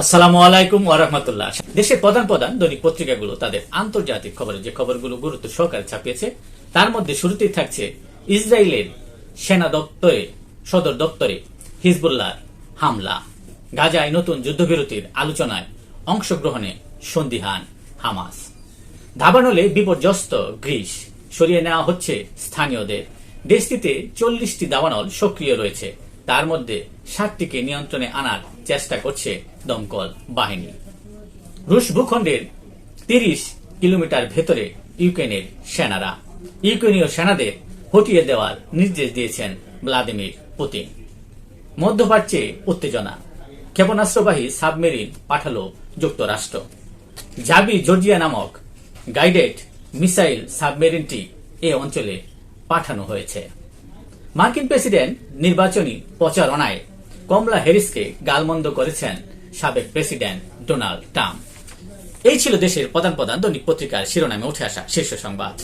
আসসালামু আলাইকুম ওরহমতুল্লাহ দেশের প্রধান প্রধান দৈনিক পত্রিকাগুলো তাদের আন্তর্জাতিক খবরে যে খবরগুলো গুরুত্ব সহকারে ছাপিয়েছে, তার মধ্যে শুরুতেই থাকছে ইসরায়েলের সেনা দপ্তরে, সদর দপ্তরে হিজবুল্লাহ হামলা। গাজায় নতুন যুদ্ধবিরতির আলোচনায় অংশগ্রহণে সন্দিহান হামাস। দাবানলে বিপর্যস্ত গ্রিস। সরিয়ে নেওয়া হচ্ছে স্থানীয়দের। দেশটিতে চল্লিশটি দাবানল সক্রিয় রয়েছে। তার মধ্যে সাতটিকে নিয়ন্ত্রণে আনার চেষ্টা করছে দমকল বাহিনী। রুশ ভূখণ্ডের তিরিশ কিলোমিটার ভেতরে ইউক্রেনের সেনারা। ইউক্রেনীয় সেনাদের হটিয়ে দেওয়ার নির্দেশ দিয়েছেন ভ্লাদিমির পুতিন। মধ্যপ্রাচ্যে উত্তেজনা। ক্ষেপণাস্ত্রবাহী সাবমেরিন পাঠালো যুক্তরাষ্ট্র। জাবি জর্জিয়া নামক গাইডেড মিসাইল সাবমেরিনটি এ অঞ্চলে পাঠানো হয়েছে। মার্কিন প্রেসিডেন্ট নির্বাচনী প্রচারণায় কমলা হ্যারিসকে গালমন্দ করেছেন সাবেক প্রেসিডেন্ট ডোনাল্ড ট্রাম্প। এই ছিল দেশের প্রধান প্রধান দৈনিক পত্রিকার শিরোনামে উঠে আসা শীর্ষ সংবাদ।